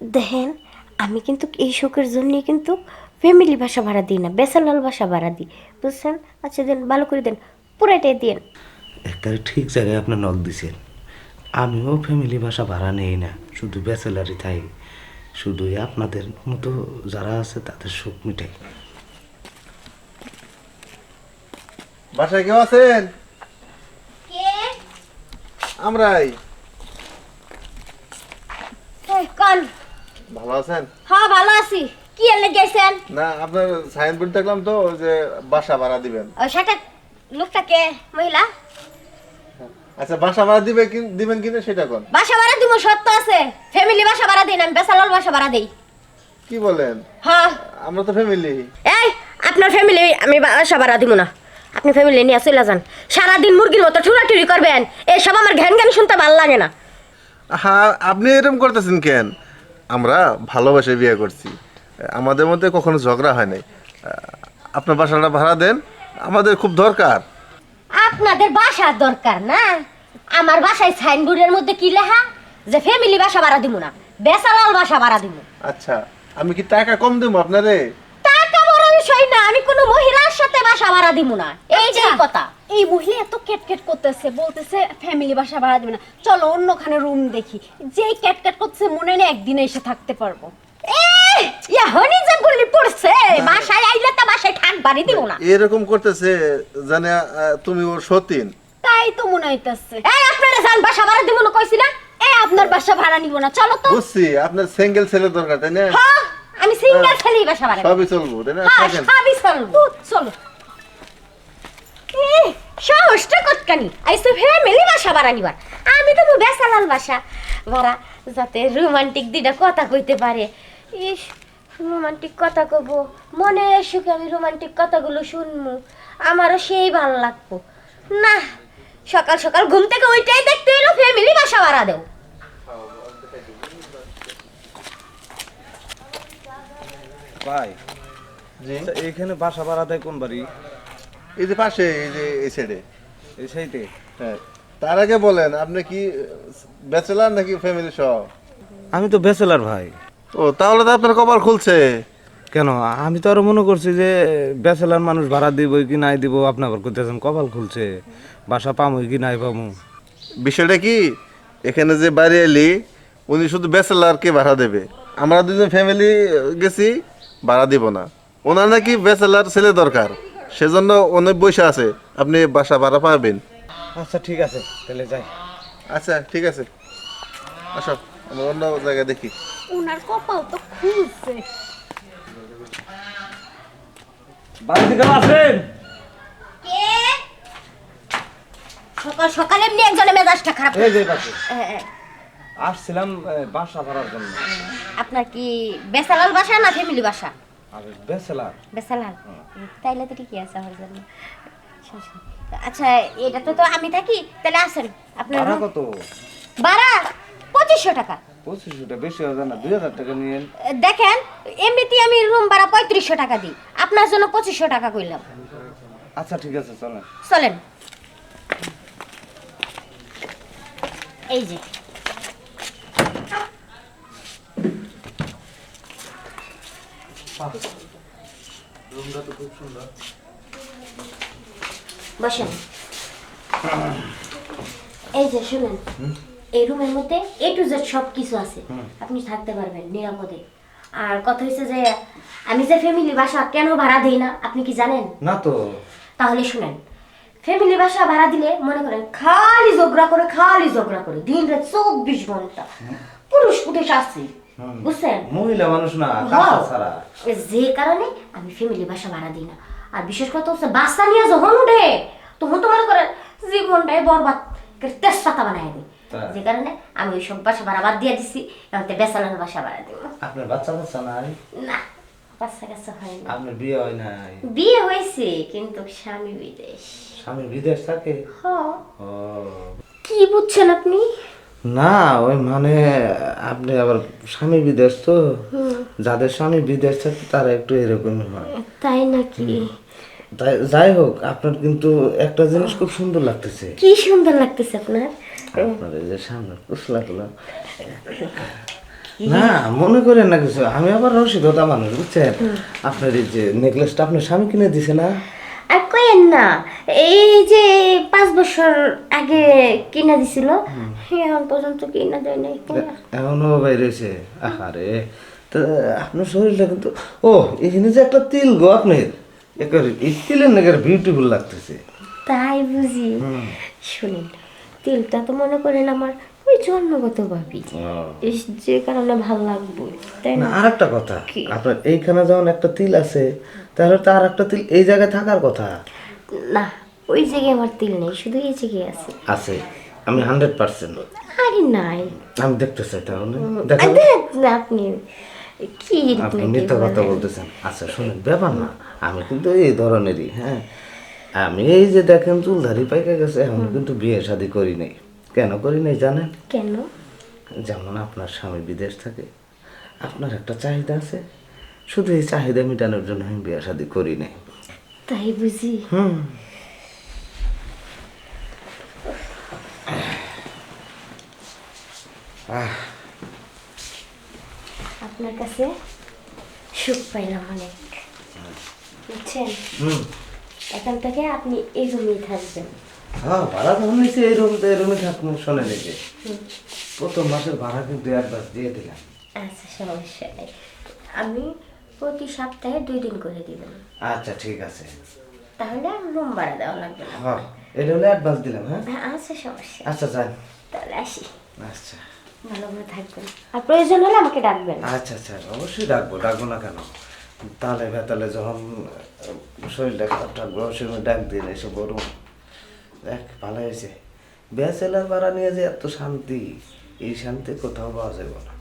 দেখেন আমি কিন্তু এই শোকের জন্যই কিন্তু ফ্যামিলি বাসা ভাড়া দিই না বেসালাল বাসা ভাড়া দিই। বুঝছেন? আচ্ছা দেন ভালো করে দেন পুরাটাই দিন। একেবারে ঠিক জায়গায় আপনি নখ দিছেন। আমিও ফ্যামিলি বাসা ভাড়া নেই না শুধু ব্যাচেলারই থাই শুধুই আপনাদের মতো যারা আছে তাদের সুখ মিটাই। বাসায় কেউ আছেন? আমরাই। কন ভালো আছেন? হ্যাঁ ভালো আছি। কি এর গেছেন না আপনার সাইনবোর্ড দেখলাম তো যে বাসা ভাড়া দিবেন। সেটা লোকটাকে মহিলা? আচ্ছা বাসা ভাড়া দিবে কি দিবেন কিনা সেটা কোন? বাসা ভাড়া দিব সত্য আছে। ফ্যামিলি বাসা ভাড়া দিই না আমি বেসালাল বাসা ভাড়া দিই। কি বলেন? হ্যাঁ। আমরা তো ফ্যামিলি এই আপনার ফ্যামিলি আমি বাসা ভাড়া দিব না। আপনি ফ্যামিলি নিয়ে চলে যান। সারাদিন মুরগির মতো ঠুরাঠুরি করবেন। এসব আমার ঘ্যান ঘ্যান শুনতে ভালো লাগে না। হ্যাঁ আপনি এরকম করতেছেন কেন? আমরা ভালোবাসে বিয়ে করছি। আমাদের মধ্যে কখনো ঝগড়া হয় নাই। আপনার বাসাটা ভাড়া দেন আমাদের খুব দরকার। আপনাদের বাসার দরকার না? আমার বাসায় সাইনবোর্ডের মধ্যে কি লেখা? যে ফ্যামিলি বাসা ভাড়া দিব না বেসালাল বাসা ভাড়া দিব আচ্ছা আমি কি টাকা কম দেবো আপনারে টাকা বড় বিষয় না আমি কোনো মহিলার সাথে বাসা ভাড়া দিব না। এই যে কথা। এই মহিলা এত ক্যাটক্যাট করতেছে বলতেছে ফ্যামিলি বাসা ভাড়া দেবে না। চলো অন্যখানে রুম দেখি। যেই ক্যাটক্যাট করতেছে মনে নেই একদিনে এসে থাকতে পারব। এই, যে বললি পড়ছে। বাসায় আইলে তো বাসায় ঠাক বাড়ি দিব না। এরকম করতেছে জানে তুমি ওর সতীন। তাই তো মনে হইতাছে। এই আপনারা যান বাসা ভাড়া দিব না কইছি না এই আপনার বাসা ভাড়া নিব না। চলো তো। বুঝছি আপনার সিঙ্গেল ছেলে দরকার তাই না? হ্যাঁ আমি সিঙ্গেল ছেলেই বাসা ভাড়া সবই চলবো তাই না? হ্যাঁ চলবো চলো। সাহসটা কতখানি। আইসো ফ্যামিলি বাসা ভাড়া নিবার। আমি তো বেসালাল বাসা ভাড়া যাতে রোমান্টিক দিটা কথা কইতে পারে। ইস রোমান্টিক কথা কব মনে সুখে আমি রোমান্টিক কথাগুলো শুনমু। আমারও সেই ভালো লাগবো। না সকাল সকাল ঘুম থেকে ওইটাই দেখতে এলো ফ্যামিলি বাসা ভাড়া দেও। ভাই এখানে বাসা ভাড়া দেয় কোন বাড়ি? এই যে পাশে এই যে এই সাইডে এই সাইডে হ্যাঁ। তার আগে বলেন আপনি কি ব্যাচেলার নাকি ফ্যামিলি সহ? আমি তো ব্যাচেলার ভাই। ও তাহলে তো আপনার কপাল খুলছে। কেন? আমি তো আরও মনে করছি যে ব্যাচেলার মানুষ ভাড়া দিব কি নাই দিব আপনি আবার করতেছেন কপাল খুলছে। বাসা পামু কি নাই পামু? বিষয়টা কি? এখানে যে বাড়ি এলি উনি শুধু ব্যাচেলারকে ভাড়া দেবে। আমরা দুজন ফ্যামিলি গেছি ভাড়া দিব না। ওনার নাকি ব্যাচেলার ছেলে দরকার। সেজন্য অনেক বসে আছে। আপনি বাসা ভাড়া পাবেন। আচ্ছা ঠিক আছে। তাহলে যাই। আচ্ছা ঠিক আছে। আসো আমরা অন্য জায়গায় দেখি। উনার কপাল তো খুলছে। বাড়িতে কেউ আছেন? কে? সকাল সকাল এমনি একজনের মেজাজটা খারাপ। এই যে পাশে। হ্যাঁ, হ্যাঁ। আসছিলাম বাসা ভাড়ার জন্য। আপনার কি বেসালাল বাসা না ফ্যামিলি বাসা? তাইলে তো ঠিকই আছে আমার জন্য। আচ্ছা এটা তো তো আমি থাকি তাহলে আসেন। আপনার ভাড়া কত? ভাড়া পঁচিশশো টাকা। পঁচিশশোটা বেশি হবে না দুই হাজার টাকা নিয়েন। দেখেন এমনিতেই আমি রুম ভাড়া পঁয়ত্রিশশো টাকা দিই। আপনার জন্য পঁচিশশো টাকা কইলাম। আচ্ছা ঠিক আছে চলেন। চলেন। এই যে। রুমটা তো খুব সুন্দর। বসেন এই যে শুনেন এই রুমের মধ্যে এ টু জেড সব কিছু আছে আপনি থাকতে পারবেন নিরাপদে। আর কথা হচ্ছে যে আমি যে ফ্যামিলি বাসা কেন ভাড়া দিই না আপনি কি জানেন? না তো। তাহলে শুনেন ফ্যামিলি বাসা ভাড়া দিলে মনে করেন খালি ঝগড়া করে খালি ঝগড়া করে দিন রাত চব্বিশ ঘণ্টা পুরুষ পুরুষ আসছে। বুঝছেন? মহিলা মানুষ না হ্যাঁ। ছাড়া। যে কারণে আমি ফ্যামিলি বাসা ভাড়া দিই না। আর বিশেষ কথা হচ্ছে বাচ্চা নিয়ে যখন উঠে তখন তো মনে করেন জীবনটাই বরবাদ করে বানাই দিই যে কারণে আমি ওই সব বাসা ভাড়া বাদ দিয়ে দিচ্ছি এখন তো বেসালার বাসা ভাড়া দিব। আপনার বাচ্চা বাচ্চা নাই? না বাচ্চা কাচ্চা হয়নি আপনার বিয়ে হয় নাই? বিয়ে হয়েছে কিন্তু স্বামী বিদেশ। স্বামী বিদেশ থাকে? হ কি বুঝছেন আপনি? না ওই মানে আপনি আবার স্বামী বিদেশ তো। যাদের স্বামী বিদেশ থাকে তারা একটু এরকমই হয়। তাই নাকি? তাই যাই হোক আপনার কিন্তু একটা জিনিস খুব সুন্দর লাগতেছে। কি সুন্দর লাগতেছে আপনার? আপনার এই যে সামনে কুসলা না মনে করেন না কিছু। আমি আবার রসিকতা মানুষ বুঝছেন? আপনার এই যে নেকলেসটা আপনার স্বামী কিনে দিছে না? না। এই যে পাঁচ বছর আগে কিনা দিছিল এখন পর্যন্ত কিনা দেয় নাই এখনও বাইরেছে আহারে তো আপনার শরীরটা কিন্তু ও এখানে যে একটা তিল গো আপনার। একেবারে এই তিলের নাকি বিউটিফুল লাগতেছে। তাই বুঝি। শুনেন তিলটা তো মনে করেন আমার ওই জন্মগত ভাবি যে কারণে ভালো লাগবে তাই না আর একটা কথা আপনার এইখানে যেমন একটা তিল আছে তাহলে তো আর একটা তিল এই জায়গায় থাকার কথা। না ওই জায়গায় আমার তিল নেই শুধু এই জায়গায় আছে। আছে? আমি হান্ড্রেড পার্সেন্ট আরে নাই। আমি দেখতে চাই তাহলে। না আপনি কি আপনি মিথ্যা কথা বলতেছেন। আচ্ছা শুনুন ব্যাপার না। আমি কিন্তু এই ধরনেরই হ্যাঁ? আমি এই যে দেখেন চুলধারি পাইকে গেছে এখন কিন্তু বিয়ে শাদি করি নাই। কেন করি নাই জানেন? কেন? যেমন আপনার স্বামী বিদেশ থাকে আপনার একটা চাহিদা আছে। শুধু এই চাহিদা মেটানোর জন্য আমি বিয়ে শাদি করি নাই। তাই বুঝি। হুম। আপনার কাছে সুখ পাইলাম অনেক। বুঝছেন? হুম। এখান থেকে আপনি এই রুমেই থাকবেন। হ্যাঁ ভাড়া তো নিচে এই রুম এই রুমে থাকুন শোনে নাকি প্রথম মাসের ভাড়া কিন্তু একবার দিয়ে দিলাম। আচ্ছা সমস্যা নেই। আমি প্রতি সপ্তাহে দুই দিন করে দিবেন। আচ্ছা ঠিক আছে। তাহলে রুম ভাড়া দেওয়া লাগবে না। হ্যাঁ এটা হলে অ্যাডভান্স দিলাম হ্যাঁ? আচ্ছা সমস্যা। আচ্ছা যান তাহলে আসি। আচ্ছা। ভালো করে থাকবেন। আর প্রয়োজন হলে আমাকে ডাকবেন। আচ্ছা আচ্ছা অবশ্যই ডাকবো ডাকবো না কেন? তালে বেতালে যখন শরীরটা খারাপ থাকব সময় ডাক দিন এসে গরম দেখ ভালো হয়েছে। ব্যাচেলার ভাড়া নিয়ে যে এত শান্তি এই শান্তি কোথাও পাওয়া যাবে না।